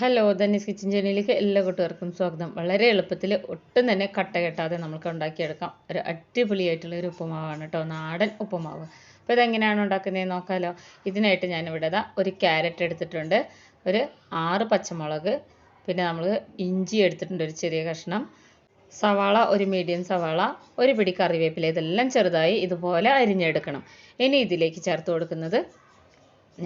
Hello Dhani's kitchen ചാനലിലേക്ക് എല്ലാ കൂട്ടുകാർക്കും സ്വാഗതം. വളരെ എളുപ്പത്തിൽ ഒട്ടും തന്നെ കട്ട കെട്ടാതെ നമുക്ക് ഉണ്ടാക്കിയെടുക്കാം. ഒരു അടിപൊളിയായിട്ടുള്ള ഒരു ഉപ്പുമാവാണ് കേട്ടോ നാടൻ ഉപ്പുമാവ്. അപ്പോൾ ഇതെങ്ങനെയാണ് ഉണ്ടാക്കുന്നത് നോക്കാമല്ലോ ഇതിനായിട്ട് ഞാനിവിടെ ദാ ഒരു ക്യാരറ്റ് എടുത്തിട്ടുണ്ട്. ഒരു ആറ് പച്ചമുളക് പിന്നെ നമ്മൾ ഇഞ്ചി എടുത്തിട്ടുണ്ട് ഒരു ചെറിയ കഷ്ണം സവാള ഒരു മീഡിയം സവാള ഒരു പിടി കറിവേപ്പില ഇതെല്ലാം ചെറുതായി ഇതുപോലെ അരിഞ്ഞെടുക്കണം. ഇനി ഇതിലേക്ക് ചേർത്ത് കൊടുക്കുന്നത്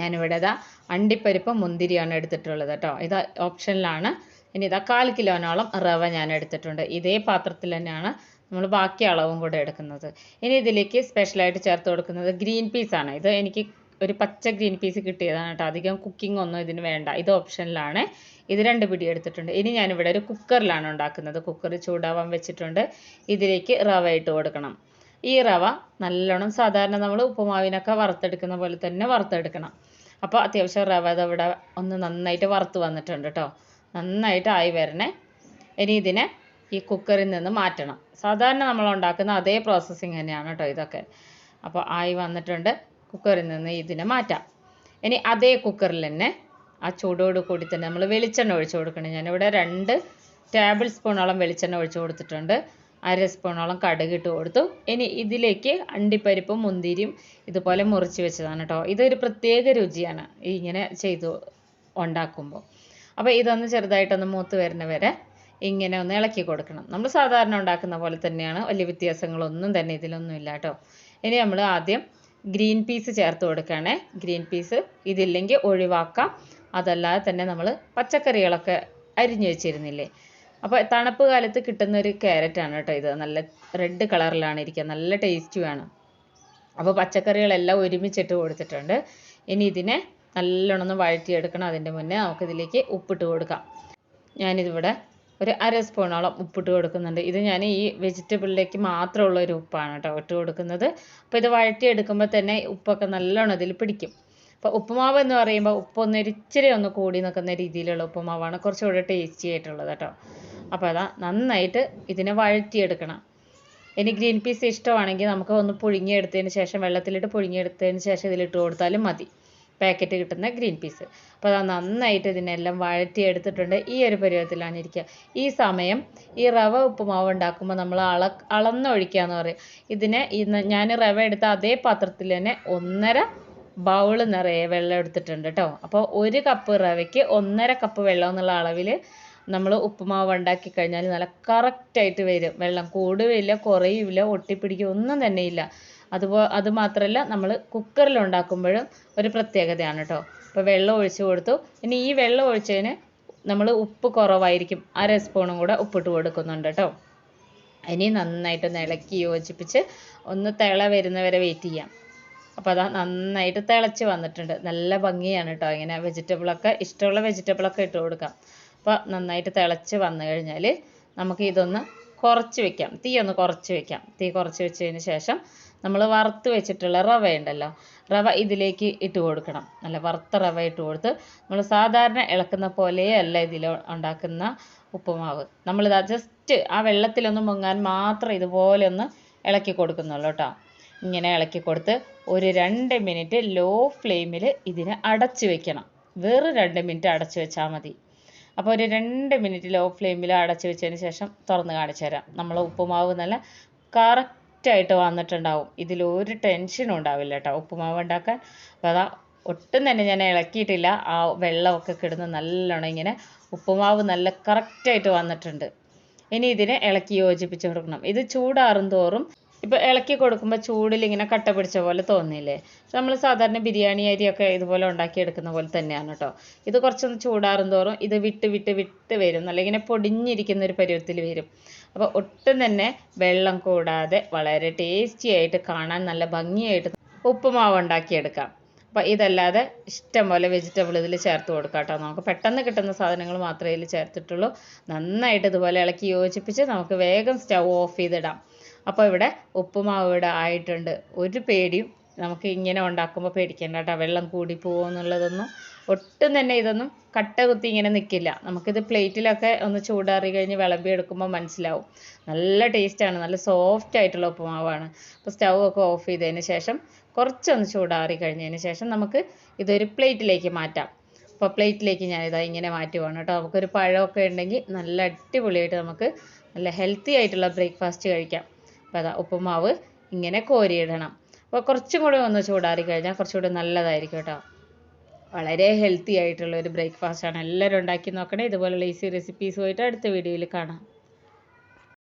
ഞാനിവിടെ ഇതാ അണ്ടിപ്പരിപ്പ് മുന്തിരിയാണ് എടുത്തിട്ടുള്ളത് കേട്ടോ. ഇത് ഓപ്ഷനിലാണ്. ഇനി ഇതാ കാൽ കിലോനോളം റവ ഞാൻ എടുത്തിട്ടുണ്ട്. ഇതേ പാത്രത്തിൽ തന്നെയാണ് നമ്മൾ ബാക്കി അളവും കൂടെ എടുക്കുന്നത്. ഇനി ഇതിലേക്ക് സ്പെഷ്യലായിട്ട് ചേർത്ത് കൊടുക്കുന്നത് ഗ്രീൻ പീസാണ് ഇത് എനിക്ക് ഒരു പച്ച ഗ്രീൻ പീസ് കിട്ടിയതാണ് കേട്ടോ. അധികം കുക്കിംഗ് ഒന്നും ഇതിന് വേണ്ട. ഇത് ഓപ്ഷനിലാണ്. ഇത് രണ്ട് പിടി എടുത്തിട്ടുണ്ട്. ഇനി ഞാനിവിടെ ഒരു കുക്കറിലാണ് ഉണ്ടാക്കുന്നത്. കുക്കർ ചൂടാവാൻ വെച്ചിട്ടുണ്ട്. ഇതിലേക്ക് റവ ഇട്ട് കൊടുക്കണം. ഈ റവ നല്ലോണം സാധാരണ നമ്മൾ ഉപ്പുമാവിനൊക്കെ വറുത്തെടുക്കുന്ന പോലെ തന്നെ വറുത്തെടുക്കണം. അപ്പോൾ അത്യാവശ്യം റവ ഇവിടെ ഒന്ന് നന്നായിട്ട് വറുത്ത് വന്നിട്ടുണ്ട് കേട്ടോ നന്നായിട്ട് ആയി വരണേ. ഇനി ഇതിനെ ഈ കുക്കറിൽ നിന്ന് മാറ്റണം. സാധാരണ നമ്മൾ ഉണ്ടാക്കുന്ന അതേ പ്രോസസ്സിങ് തന്നെയാണ് കേട്ടോ ഇതൊക്കെ. അപ്പോൾ ആയി വന്നിട്ടുണ്ട്. കുക്കറിൽ നിന്ന് ഇതിനെ മാറ്റാം. ഇനി അതേ കുക്കറിൽ തന്നെ ആ ചൂടോട് കൂടി തന്നെ നമ്മൾ വെളിച്ചെണ്ണ ഒഴിച്ചു കൊടുക്കണം. ഞാനിവിടെ രണ്ട് ടേബിൾ സ്പൂണോളം വെളിച്ചെണ്ണ ഒഴിച്ചു കൊടുത്തിട്ടുണ്ട്. അര സ്പൂണോളം കടുക് ഇട്ട് കൊടുത്തു. ഇനി ഇതിലേക്ക് അണ്ടിപ്പരിപ്പും മുന്തിരിയും ഇതുപോലെ മുറിച്ച് വെച്ചതാണ് കേട്ടോ ഇതൊരു പ്രത്യേക രുചിയാണ് ഇങ്ങനെ ചെയ്തു ഉണ്ടാക്കുമ്പോൾ അപ്പോൾ ഇതൊന്ന് ചെറുതായിട്ടൊന്ന് മൂത്ത് വരുന്ന വരെ ഇങ്ങനെ ഒന്ന് ഇളക്കി കൊടുക്കണം. നമ്മൾ സാധാരണ ഉണ്ടാക്കുന്ന പോലെ തന്നെയാണ്. വലിയ വ്യത്യാസങ്ങളൊന്നും തന്നെ ഇതിലൊന്നും ഇല്ല കേട്ടോ ഇനി നമ്മൾ ആദ്യം ഗ്രീൻ പീസ് ചേർത്ത് കൊടുക്കുകയാണേ. ഗ്രീൻ പീസ് ഇതില്ലെങ്കിൽ ഒഴിവാക്കാം. അതല്ലാതെ തന്നെ നമ്മൾ പച്ചക്കറികളൊക്കെ അരിഞ്ഞു വെച്ചിരുന്നില്ലേ? അപ്പോൾ തണുപ്പ് കാലത്ത് കിട്ടുന്ന ഒരു ക്യാരറ്റാണ് കേട്ടോ ഇത്. നല്ല റെഡ് കളറിലാണ് ഇരിക്കുക നല്ല ടേസ്റ്റുമാണ് അപ്പോൾ പച്ചക്കറികളെല്ലാം ഒരുമിച്ചിട്ട് കൊടുത്തിട്ടുണ്ട്. ഇനി ഇതിനെ നല്ലോണം ഒന്ന് വഴറ്റിയെടുക്കണം. അതിന്റെ മുന്നേ നമുക്കിതിലേക്ക് ഉപ്പിട്ട് കൊടുക്കാം. ഞാനിതിവിടെ ഒരു അര സ്പൂണോളം ഉപ്പിട്ട് കൊടുക്കുന്നുണ്ട്. ഇത് ഞാൻ ഈ വെജിറ്റബിളിലേക്ക് മാത്രമുള്ള ഒരു ഉപ്പാണ് കേട്ടോ ഇട്ട് കൊടുക്കുന്നത്. അപ്പോൾ ഇത് വഴറ്റിയെടുക്കുമ്പോൾ തന്നെ ഉപ്പൊക്കെ നല്ലോണം ഇതിൽ പിടിക്കും. അപ്പോൾ ഉപ്പുമാവ് എന്ന് പറയുമ്പോൾ ഉപ്പൊന്ന് ഇച്ചിരി ഒന്ന് കൂടി നിൽക്കുന്ന രീതിയിലുള്ള ഉപ്പുമാവാണ് കുറച്ചുകൂടെ ടേസ്റ്റി ആയിട്ടുള്ളത് കേട്ടോ. അപ്പോൾ അതാ നന്നായിട്ട് ഇതിനെ വഴറ്റിയെടുക്കണം. ഇനി ഗ്രീൻ പീസ് ഇഷ്ടമാണെങ്കിൽ നമുക്ക് ഒന്ന് പുഴുങ്ങിയെടുത്തതിന് ശേഷം വെള്ളത്തിലിട്ട് പുഴുങ്ങിയെടുത്തതിന് ശേഷം ഇതിലിട്ട് കൊടുത്താലും മതി. പാക്കറ്റ് കിട്ടുന്ന ഗ്രീൻ പീസ്. അപ്പോൾ അത് നന്നായിട്ട് ഇതിനെല്ലാം വഴറ്റിയെടുത്തിട്ടുണ്ട്. ഈ ഒരു പരുവത്തിലാണ് ഇരിക്കുക. ഈ സമയം ഈ റവ ഉപ്പുമാവ് ഉണ്ടാക്കുമ്പോൾ നമ്മൾ അള അളന്നൊഴിക്കുക എന്ന് പറയും. ഇതിനെ ഞാൻ റവ എടുത്ത അതേ പാത്രത്തിൽ തന്നെ ഒന്നര ബൗൾ നിറയെ വെള്ളം എടുത്തിട്ടുണ്ട് കേട്ടോ. അപ്പോൾ ഒരു കപ്പ് റവയ്ക്ക് ഒന്നര കപ്പ് വെള്ളം എന്നുള്ള അളവിൽ നമ്മൾ ഉപ്പുമാവ് ഉണ്ടാക്കി കഴിഞ്ഞാൽ നല്ല കറക്റ്റായിട്ട് വരും. വെള്ളം കൂടുകയില്ല കുറയില്ല ഒട്ടിപ്പിടിക്കുക ഒന്നും തന്നെ ഇല്ല. അതുപോ അത് മാത്രമല്ല നമ്മൾ കുക്കറിൽ ഉണ്ടാക്കുമ്പോഴും ഒരു പ്രത്യേകതയാണ് കേട്ടോ അപ്പോൾ വെള്ളം ഒഴിച്ച് കൊടുത്തു. ഇനി ഈ വെള്ളം ഒഴിച്ചതിന് നമ്മൾ ഉപ്പ് കുറവായിരിക്കും. അര സ്പൂണും കൂടെ ഉപ്പിട്ട് കൊടുക്കുന്നുണ്ട് കേട്ടോ ഇനി നന്നായിട്ടൊന്ന് ഇളക്കി യോജിപ്പിച്ച് ഒന്ന് തിള വരുന്നവരെ വെയിറ്റ് ചെയ്യാം. അപ്പോൾ അതാ നന്നായിട്ട് തിളച്ച് വന്നിട്ടുണ്ട്. നല്ല ഭംഗിയാണ് കേട്ടോ ഇങ്ങനെ വെജിറ്റബിളൊക്കെ ഇഷ്ടമുള്ള വെജിറ്റബിളൊക്കെ ഇട്ട് കൊടുക്കാം. അപ്പോൾ നന്നായിട്ട് തിളച്ച് വന്നു കഴിഞ്ഞാൽ നമുക്ക് ഇതൊന്ന് കുറച്ച് വെക്കാം. തീ ഒന്ന് കുറച്ച് വെക്കാം. തീ കുറച്ച് വെച്ചതിന് ശേഷം നമ്മൾ വറുത്ത് വെച്ചിട്ടുള്ള റവ ഉണ്ടല്ലോ റവ ഇതിലേക്ക് ഇട്ട് കൊടുക്കണം. നല്ല വറുത്ത റവ ഇട്ട് കൊടുത്ത് നമ്മൾ സാധാരണ ഇളക്കുന്ന പോലെയല്ല ഇതിൽ ഉണ്ടാക്കുന്ന ഉപ്പുമാവ്. നമ്മളിത് ജസ്റ്റ് ആ വെള്ളത്തിലൊന്ന് മുങ്ങാൻ മാത്രം ഇതുപോലെ ഒന്ന് ഇളക്കി കൊടുക്കുന്നുള്ളൂ കേട്ടോ. ഇങ്ങനെ ഇളക്കി കൊടുത്ത് ഒരു രണ്ട് മിനിറ്റ് ലോ ഫ്ലെയിമിൽ ഇതിനെ അടച്ച് വെക്കണം. വെറും രണ്ട് മിനിറ്റ് അടച്ച് വെച്ചാൽ മതി. അപ്പോൾ ഒരു രണ്ട് മിനിറ്റ് ലോ ഫ്ലെയിമിൽ അടച്ചു വെച്ചതിന് ശേഷം തുറന്ന് കാണിച്ചു തരാം. നമ്മൾ ഉപ്പുമാവ് നല്ല കറക്റ്റായിട്ട് വന്നിട്ടുണ്ടാവും. ഇതിൽ ഒരു ടെൻഷനും ഉണ്ടാവില്ല കേട്ടോ ഉപ്പുമാവ് ഉണ്ടാക്കാൻ അപ്പോൾ അതാ ഒട്ടും തന്നെ ഞാൻ ഇളക്കിയിട്ടില്ല. ആ വെള്ളമൊക്കെ കിടന്ന് നല്ലോണം ഇങ്ങനെ ഉപ്പുമാവ് നല്ല കറക്റ്റായിട്ട് വന്നിട്ടുണ്ട്. ഇനി ഇതിനെ ഇളക്കി യോജിപ്പിച്ച് കൊടുക്കണം. ഇത് ചൂടാറും തോറും ഇപ്പോൾ ഇളക്കി കൊടുക്കുമ്പോൾ ചൂടിൽ ഇങ്ങനെ കട്ട പിടിച്ച പോലെ തോന്നില്ലേ നമ്മൾ സാധാരണ ബിരിയാണി അരിയൊക്കെ ഇതുപോലെ ഉണ്ടാക്കിയെടുക്കുന്ന പോലെ തന്നെയാണ് കേട്ടോ. ഇത് കുറച്ചൊന്ന് ചൂടാറും തോറും ഇത് വിട്ട് വിട്ട് വിട്ട് വരും. നല്ല ഇങ്ങനെ പൊടിഞ്ഞിരിക്കുന്ന ഒരു പരുവത്തിൽ വരും. അപ്പോൾ ഒട്ടും തന്നെ വെള്ളം കൂടാതെ വളരെ ടേസ്റ്റി ആയിട്ട് കാണാൻ നല്ല ഭംഗിയായിട്ട് ഉപ്പുമാവ് ഉണ്ടാക്കിയെടുക്കാം. അപ്പോൾ ഇതല്ലാതെ ഇഷ്ടം പോലെ വെജിറ്റബിൾ ഇതിൽ ചേർത്ത് കൊടുക്കാം കേട്ടോ. നമുക്ക് പെട്ടെന്ന് കിട്ടുന്ന സാധനങ്ങൾ മാത്രമേ ഇതിൽ ചേർത്തിട്ടുള്ളൂ. നന്നായിട്ട് ഇതുപോലെ ഇളക്കി യോജിപ്പിച്ച് നമുക്ക് വേഗം സ്റ്റൗ ഓഫ് ചെയ്തിടാം. അപ്പോൾ ഇവിടെ ഉപ്പുമാവ് ഇവിടെ ആയിട്ടുണ്ട്. ഒരു പേടിയും നമുക്ക് ഇങ്ങനെ ഉണ്ടാക്കുമ്പോൾ പേടിക്കേണ്ട കേട്ടോ. വെള്ളം കൂടി എന്നുള്ളതൊന്നും. ഒട്ടും തന്നെ ഇതൊന്നും കട്ട കുത്തി ഇങ്ങനെ നിൽക്കില്ല നമുക്കിത് പ്ലേറ്റിലൊക്കെ ഒന്ന് ചൂടാറി കഴിഞ്ഞ് വിളമ്പി എടുക്കുമ്പോൾ മനസ്സിലാവും. നല്ല ടേസ്റ്റാണ് നല്ല സോഫ്റ്റ് ആയിട്ടുള്ള ഉപ്പുമാവാണ്. അപ്പോൾ സ്റ്റൗ ഒക്കെ ഓഫ് ചെയ്തതിന് ശേഷം കുറച്ചൊന്ന് ചൂടാറി കഴിഞ്ഞതിന് ശേഷം നമുക്ക് ഇതൊരു പ്ലേറ്റിലേക്ക് മാറ്റാം. അപ്പോൾ പ്ലേറ്റിലേക്ക് ഞാൻ ഞാനിതാ ഇങ്ങനെ മാറ്റുവാണ് കേട്ടോ. നമുക്കൊരു പഴമൊക്കെ ഉണ്ടെങ്കിൽ നല്ല അടിപൊളിയായിട്ട് നമുക്ക് നല്ല ഹെൽത്തി ആയിട്ടുള്ള ബ്രേക്ക്ഫാസ്റ്റ് കഴിക്കാം. അപ്പോൾ അതാ ഉപ്പുമാവ് ഇങ്ങനെ കോരിയിടണം. അപ്പോൾ കുറച്ചും കൂടെ ഒന്ന് ചൂടാറി കഴിഞ്ഞാൽ കുറച്ചുകൂടി നല്ലതായിരിക്കും കേട്ടോ. വളരെ ഹെൽത്തി ആയിട്ടുള്ള ഒരു ബ്രേക്ക്ഫാസ്റ്റ് ആണ്. എല്ലാവരും ഉണ്ടാക്കി നോക്കണേ. ഇതുപോലുള്ള ഈസി റെസിപ്പീസ് പോയിട്ട് അടുത്ത വീഡിയോയിൽ കാണാം.